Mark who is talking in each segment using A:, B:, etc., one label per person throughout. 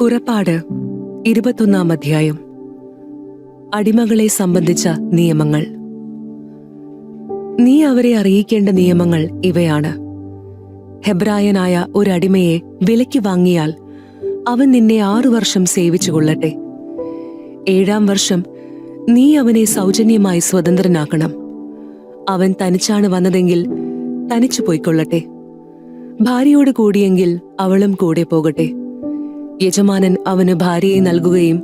A: പുറപ്പാട് ഇരുപത്തൊന്നാം അധ്യായം. അടിമകളെ സംബന്ധിച്ച നിയമങ്ങൾ. നീ അവരെ അറിയിക്കേണ്ട നിയമങ്ങൾ ഇവയാണ്. ഹെബ്രായനായ ഒരു അടിമയെ വിലയ്ക്ക് വാങ്ങിയാൽ അവൻ നിന്നെ ആറു വർഷം സേവിച്ചു കൊള്ളട്ടെ. ഏഴാം വർഷം നീ അവനെ സൗജന്യമായി സ്വതന്ത്രനാക്കണം. അവൻ തനിച്ചാണ് വന്നതെങ്കിൽ തനിച്ചു പോയിക്കൊള്ളട്ടെ. ഭാര്യയോട് കൂടിയെങ്കിൽ അവളും കൂടെ പോകട്ടെ. യജമാനൻ അവന് ഭാര്യയെ നൽകുകയും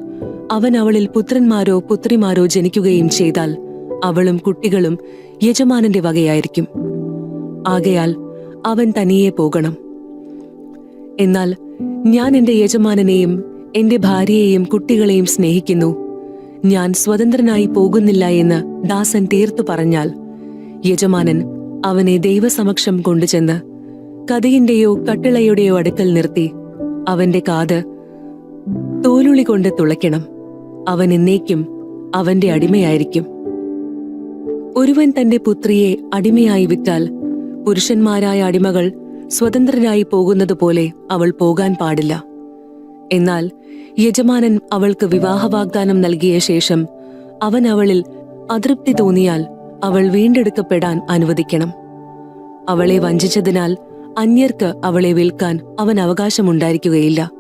A: അവൻ അവളിൽ പുത്രന്മാരോ പുത്രിമാരോ ജനിക്കുകയും ചെയ്താൽ അവളും കുട്ടികളും യജമാനന്റെ വകയായിരിക്കും. ആകയാൽ അവൻ തനിയെ പോകണം. എന്നാൽ ഞാൻ എന്റെ യജമാനനെയും എന്റെ ഭാര്യയെയും കുട്ടികളെയും സ്നേഹിക്കുന്നു. ഞാൻ സ്വതന്ത്രനായി പോകുന്നില്ല എന്ന് ദാസൻ തീർത്തു പറഞ്ഞാൽ യജമാനൻ അവനെ ദൈവസമക്ഷം കൊണ്ടുചെന്ന് കഥയിന്റെയോ കട്ടിളയുടെയോ അടുക്കൽ നിർത്തി അവന്റെ കാത് തോലുളി കൊണ്ട് തുളയ്ക്കണം. അവൻ എന്നേക്കും അവന്റെ അടിമയായിരിക്കും. ഒരുവൻ തന്റെ പുത്രിയെ അടിമയായി വിറ്റാൽ പുരുഷന്മാരായ അടിമകൾ സ്വതന്ത്രരായി പോകുന്നതുപോലെ അവൾ പോകാൻ പാടില്ല. എന്നാൽ യജമാനൻ അവൾക്ക് വിവാഹ വാഗ്ദാനം നൽകിയ ശേഷം അവൻ അവളിൽ അതൃപ്തി തോന്നിയാൽ അവൾ വീണ്ടെടുക്കപ്പെടാൻ അനുവദിക്കണം. അവളെ വഞ്ചിച്ചതിനാൽ അന്യർക്ക് അവളെ വിൽക്കാൻ അവൻ അവകാശമുണ്ടായിരിക്കുകയില്ല.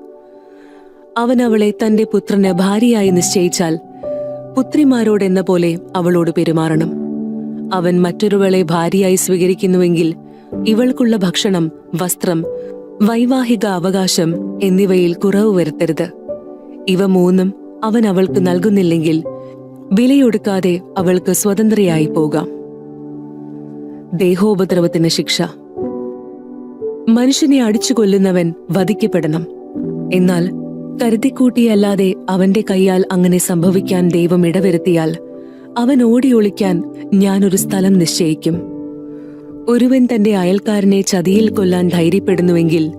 A: അവൻ അവളെ തന്റെ പുത്രന് ഭാര്യയായി നിശ്ചയിച്ചാൽ പുത്രിമാരോടെന്ന പോലെ അവളോട് പെരുമാറണം. അവൻ മറ്റൊരുവളെ ഭാര്യയായി സ്വീകരിക്കുന്നുവെങ്കിൽ ഇവൾക്കുള്ള ഭക്ഷണം വസ്ത്രം വൈവാഹിക അവകാശം എന്നിവയിൽ കുറവ് വരുത്തരുത്. ഇവ മൂന്നും അവൻ അവൾക്ക് നൽകുന്നില്ലെങ്കിൽ വിലയൊടുക്കാതെ അവൾക്ക് സ്വതന്ത്രയായി പോകാം. ദേഹോപദ്രവത്തിന് ശിക്ഷ. മനുഷ്യനെ അടിച്ചു കൊല്ലുന്നവൻ വധിക്കപ്പെടണം. എന്നാൽ കരുതിക്കൂട്ടിയല്ലാതെ അവന്റെ കൈയാൽ അങ്ങനെ സംഭവിക്കാൻ ദൈവം ഇടവരുത്തിയാൽ അവൻ ഓടിയൊളിക്കാൻ ഞാനൊരു സ്ഥലം നിശ്ചയിക്കും. ഒരുവൻ തന്റെ അയൽക്കാരനെ ചതിയിൽ കൊല്ലാൻ ധൈര്യപ്പെടുന്നുവെങ്കിൽ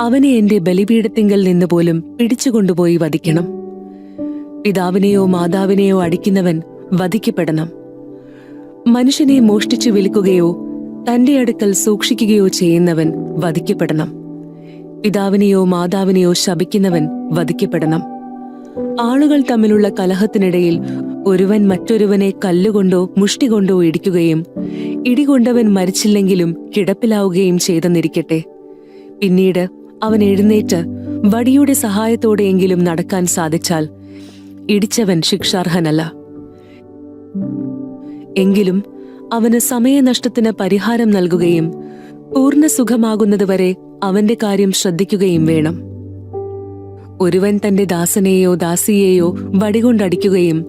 A: അവനെ എന്റെ ബലിപീഠത്തിങ്കൽ നിന്ന് പോലും പിടിച്ചുകൊണ്ടുപോയി വധിക്കണം. പിതാവിനെയോ മാതാവിനെയോ അടിക്കുന്നവൻ വധിക്കപ്പെടണം. മനുഷ്യനെ മോഷ്ടിച്ചു വിൽക്കുകയോ തന്റെ അടുക്കൽ സൂക്ഷിക്കുകയോ ചെയ്യുന്നവൻ വധിക്കപ്പെടണം. പിതാവിനെയോ മാതാവിനെയോ ശപിക്കുന്നവൻ വധിക്കപ്പെടണം. ആളുകൾ തമ്മിലുള്ള കലഹത്തിനിടയിൽ ഒരുവൻ മറ്റൊരുവനെ കല്ലുകൊണ്ടോ മുഷ്ടി കൊണ്ടോ ഇടിക്കുകയും ഇടികൊണ്ടവൻ മരിച്ചില്ലെങ്കിലും കിടപ്പിലാവുകയും ചെയ്തെന്നിരിക്കട്ടെ. പിന്നീട് അവൻ എഴുന്നേറ്റ് വടിയുടെ സഹായത്തോടെയെങ്കിലും നടക്കാൻ സാധിച്ചാൽ ഇടിച്ചവൻ ശിക്ഷാർഹനല്ല. എങ്കിലും അവന് സമയനഷ്ടത്തിന് പരിഹാരം നൽകുകയും പൂർണ സുഖമാകുന്നതുവരെ അവന്റെ കാര്യം ശ്രദ്ധിക്കുകയും വേണം. ഒരുവൻ തന്റെ ദാസനെയോ ദാസിയെയോ വടികൊണ്ടടിക്കുകയും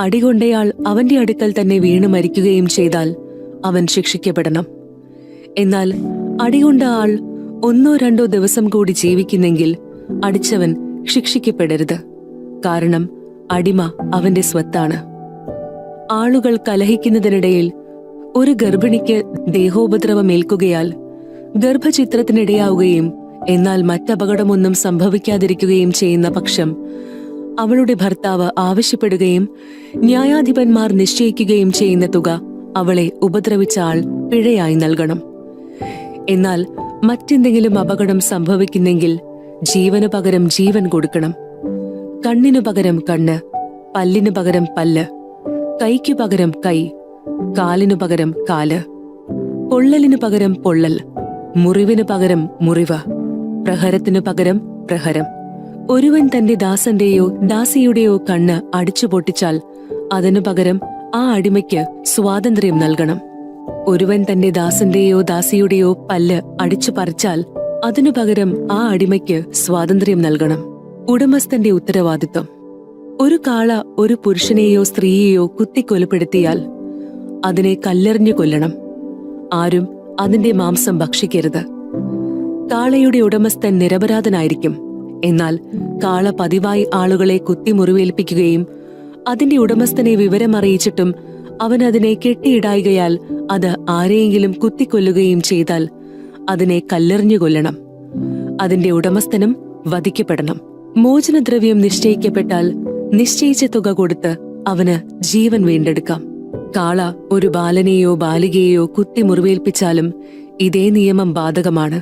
A: അടികൊണ്ടയാൾ അവന്റെ അടുക്കൽ തന്നെ വീണു മരിക്കുകയും ചെയ്താൽ അവൻ ശിക്ഷിക്കപ്പെടണം. എന്നാൽ അടികൊണ്ട ആൾ ഒന്നോ രണ്ടോ ദിവസം കൂടി ജീവിക്കുന്നെങ്കിൽ അടിച്ചവൻ ശിക്ഷിക്കപ്പെടരുത്. കാരണം അടിമ അവന്റെ സ്വത്താണ്. ആളുകൾ കലഹിക്കുന്നതിനിടയിൽ ഒരു ഗർഭിണിക്ക് ദേഹോപദ്രവമേൽക്കുകയാൽ ഗർഭചിത്രത്തിനിടയാവുകയും എന്നാൽ മറ്റപകടമൊന്നും സംഭവിക്കാതിരിക്കുകയും ചെയ്യുന്ന പക്ഷം അവളുടെ ഭർത്താവ് ആവശ്യപ്പെടുകയും ന്യായാധിപന്മാർ നിശ്ചയിക്കുകയും ചെയ്യുന്ന തുക അവളെ ഉപദ്രവിച്ച ആൾ പിഴയായി നൽകണം. എന്നാൽ മറ്റെന്തെങ്കിലും അപകടം സംഭവിക്കുന്നെങ്കിൽ ജീവനു പകരം ജീവൻ കൊടുക്കണം. കണ്ണിനു പകരം കണ്ണ് പല്ലിനു പകരം പല്ല് കൈക്കു പകരം കൈ കാലിനു പകരം കാൽ പൊള്ളലിനു പകരം പൊള്ളൽ മുറിവിനു പകരം മുറിവ് പ്രഹരത്തിനു പകരം പ്രഹരം. ഒരുവൻ തന്റെ ദാസന്റെയോ ദാസിയുടെയോ കണ്ണ് അടിച്ചു പൊട്ടിച്ചാൽ അതിനു പകരം ആ അടിമയ്ക്ക് സ്വാതന്ത്ര്യം നൽകണം. ഒരുവൻ തന്റെ ദാസന്റെയോ ദാസിയുടെയോ പല്ല് അടിച്ചു പറിച്ചാൽ അതിനു പകരം ആ അടിമയ്ക്ക് സ്വാതന്ത്ര്യം നൽകണം. ഉടമസ്ഥന്റെ ഉത്തരവാദിത്വം. ഒരു കാള ഒരു പുരുഷനെയോ സ്ത്രീയെയോ കുത്തിക്കൊലപ്പെടുത്തിയാൽ അതിനെ കല്ലെറിഞ്ഞു കൊല്ലണം. ആരും അതിന്റെ മാംസം ഭക്ഷിക്കരുത്. കാളയുടെ ഉടമസ്ഥൻ നിരപരാധനായിരിക്കും. എന്നാൽ കാള പതിവായി ആളുകളെ കുത്തി മുറിവേൽപ്പിക്കുകയും അതിന്റെ ഉടമസ്ഥനെ വിവരമറിയിച്ചിട്ടും അവൻ അതിനെ കെട്ടിയിടായികയാൽ അത് ആരെയെങ്കിലും കുത്തിക്കൊല്ലുകയും ചെയ്താൽ അതിനെ കല്ലെറിഞ്ഞു കൊല്ലണം. അതിന്റെ ഉടമസ്ഥനും വധിക്കപ്പെടണം. മോചനദ്രവ്യം നിശ്ചയിക്കപ്പെട്ടാൽ നിശ്ചയിച്ച തുക കൊടുത്ത് അവന് ജീവൻ വീണ്ടെടുക്കാം. കാള ഒരു ബാലനെയോ ബാലികയെയോ കുത്തി മുറിവേൽപ്പിച്ചാലും ഇതേ നിയമം ബാധകമാണ്.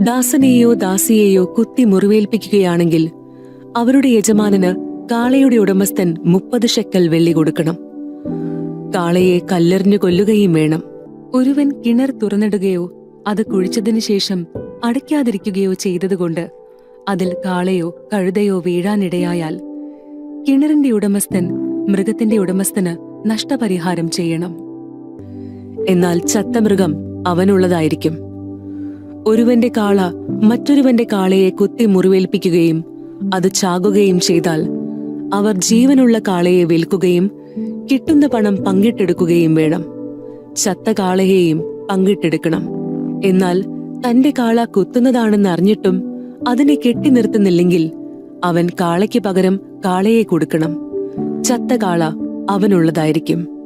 A: ദാസനെയോ ദാസിയെയോ കുത്തി മുറിവേൽപ്പിക്കുകയാണെങ്കിൽ അവരുടെ യജമാനന് കാളയുടെ ഉടമസ്ഥൻ മുപ്പത് ഷെക്കൽ വെള്ളി കൊടുക്കണം. കാളയെ കല്ലെറിഞ്ഞു കൊല്ലുകയും വേണം. ഒരുവൻ കിണർ തുറന്നിടുകയോ അത് കുഴിച്ചതിനു ശേഷം അടയ്ക്കാതിരിക്കുകയോ ചെയ്തതുകൊണ്ട് അതിൽ കാളയോ കഴുതയോ വീഴാനിടയായാൽ കിണറിന്റെ ഉടമസ്ഥൻ മൃഗത്തിന്റെ ഉടമസ്ഥന് നഷ്ടപരിഹാരം ചെയ്യണം. എന്നാൽ ചത്തമൃഗം അവനുള്ളതായിരിക്കും. ഒരുവന്റെ കാള മറ്റൊരുവന്റെ കാളയെ കുത്തി മുറിവേൽപ്പിക്കുകയും അത് ചാകുകയും ചെയ്താൽ അവർ ജീവനുള്ള കാളയെ വിൽക്കുകയും കിട്ടുന്ന പണം പങ്കിട്ടെടുക്കുകയും വേണം. ചത്ത കാളയെയും പങ്കിട്ടെടുക്കണം. എന്നാൽ തന്റെ കാള കുത്തുന്നതാണെന്ന് അറിഞ്ഞിട്ടും അതിനെ കെട്ടി നിർത്തുന്നില്ലെങ്കിൽ അവൻ കാളയ്ക്ക് പകരം കാളയെ കൊടുക്കണം. ചത്ത കാള അവനുള്ളതായിരിക്കും.